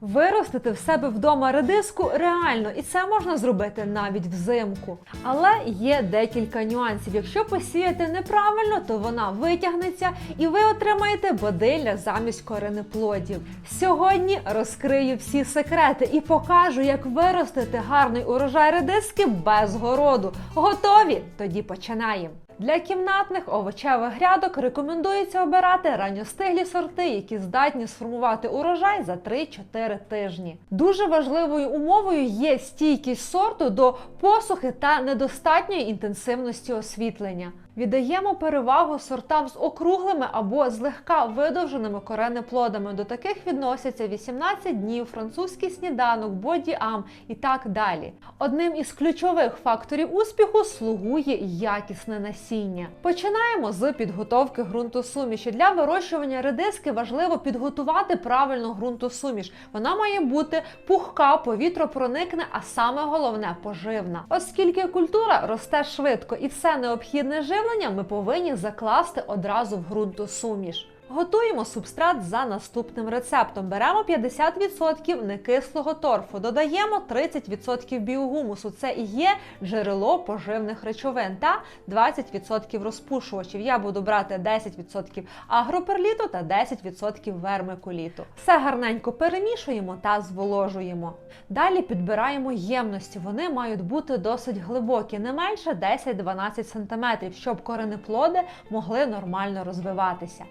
Виростити в себе вдома редиску реально, і це можна зробити навіть взимку. Але є декілька нюансів. Якщо посіяти неправильно, то вона витягнеться і ви отримаєте бодилля замість коренеплодів. Сьогодні розкрию всі секрети і покажу, як виростити гарний урожай редиски без городу. Готові? Тоді починаємо. Для кімнатних овочевих грядок рекомендується обирати ранньостиглі сорти, які здатні сформувати урожай за 3-4 тижні. Дуже важливою умовою є стійкість сорту до посухи та недостатньої інтенсивності освітлення. Віддаємо перевагу сортам з округлими або злегка видовженими коренеплодами. До таких відносяться 18 днів, французький сніданок, боді-ам і так далі. Одним із ключових факторів успіху слугує якісне насіння. Починаємо з підготовки ґрунтосуміші. Для вирощування редиски важливо підготувати правильну ґрунтосуміш. Вона має бути пухка, повітропроникне, а саме головне поживна. Оскільки культура росте швидко і все необхідне живлення ми повинні закласти одразу в ґрунтосуміш. Готуємо субстрат за наступним рецептом. Беремо 50% некислого торфу, додаємо 30% біогумусу. Це і є джерело поживних речовин та 20% розпушувачів. Я буду брати 10% агроперліту та 10% вермикуліту. Все гарненько перемішуємо та зволожуємо. Далі підбираємо ємності. Вони мають бути досить глибокі, не менше 10-12 см, щоб коренеплоди могли нормально розвиватися.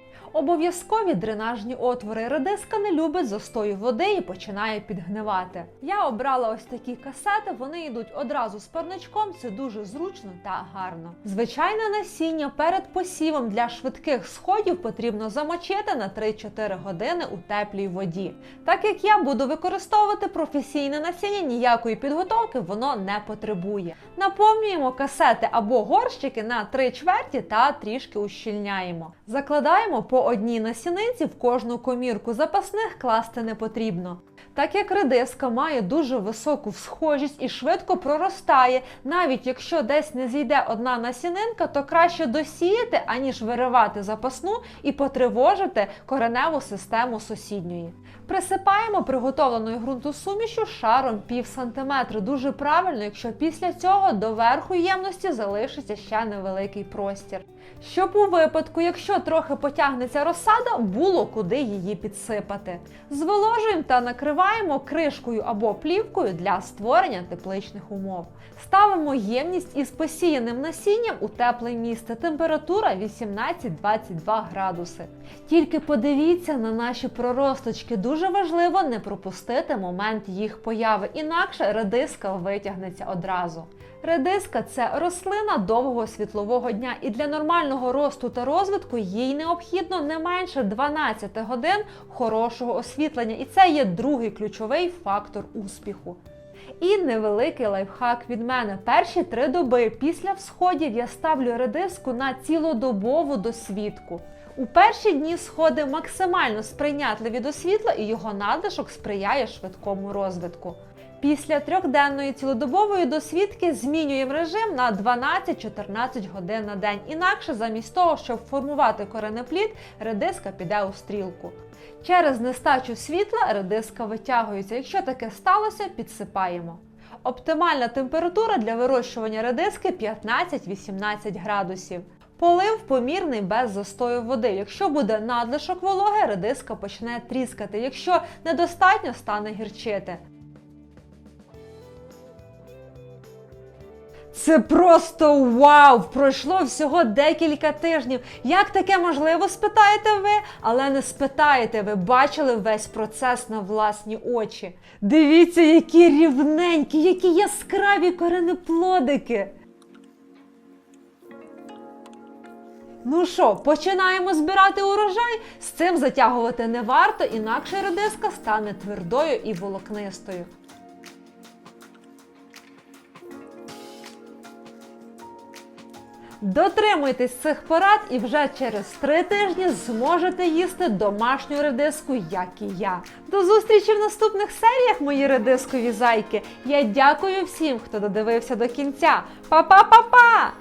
Обов'язкові дренажні отвори. Редиска не любить застою води і починає підгнивати. Я обрала ось такі касети, вони йдуть одразу з парничком, це дуже зручно та гарно. Звичайне насіння перед посівом для швидких сходів потрібно замочити на 3-4 години у теплій воді. Так як я буду використовувати професійне насіння, ніякої підготовки воно не потребує. Наповнюємо касети або горщики на 3 чверті та трішки ущільняємо. Закладаємо по одній насіниці в кожну комірку. Запасних класти не потрібно. Так як редиска має дуже високу всхожість і швидко проростає, навіть якщо десь не зійде одна насінинка, то краще досіяти, аніж виривати запасну і потривожити кореневу систему сусідньої. Присипаємо приготовленою ґрунтосумішю шаром пів сантиметра. Дуже правильно, якщо після цього до верху ємності залишиться ще невеликий простір. Щоб у випадку, якщо трохи потягнеться розсада, було куди її підсипати. Зволожуємо та накриваємо кришкою або плівкою для створення тепличних умов. Ставимо ємність із посіяним насінням у тепле місце. Температура 18-22 градуси. Тільки подивіться на наші проросточки. Дуже важливо не пропустити момент їх появи, інакше редиска витягнеться одразу. Редиска це рослина довгого світлового дня, і для нормального росту та розвитку їй необхідно не менше 12 годин хорошого освітлення, і це є другий ключовий фактор успіху. І невеликий лайфхак від мене. Перші три доби після всходів я ставлю редиску на цілодобову досвідку. У перші дні сходи максимально сприйнятливі до світла, і його надлишок сприяє швидкому розвитку. Після трьохденної цілодобової досвідки змінюємо режим на 12-14 годин на день. Інакше, замість того, щоб формувати коренеплід, редиска піде у стрілку. Через нестачу світла редиска витягується. Якщо таке сталося, підсипаємо. Оптимальна температура для вирощування редиски 15-18 градусів. Полив помірний без застою води. Якщо буде надлишок вологи, редиска почне тріскати. Якщо недостатньо, стане гірчити. Це просто вау! Пройшло всього декілька тижнів. Як таке можливо, спитаєте ви? Але не спитаєте, ви бачили весь процес на власні очі. Дивіться, які рівненькі, які яскраві коренеплодики. Ну що, починаємо збирати урожай? З цим затягувати не варто, інакше редиска стане твердою і волокнистою. Дотримуйтесь цих порад і вже через три тижні зможете їсти домашню редиску, як і я. До зустрічі в наступних серіях, мої редискові зайки. Я дякую всім, хто додивився до кінця. Па-па-па-па!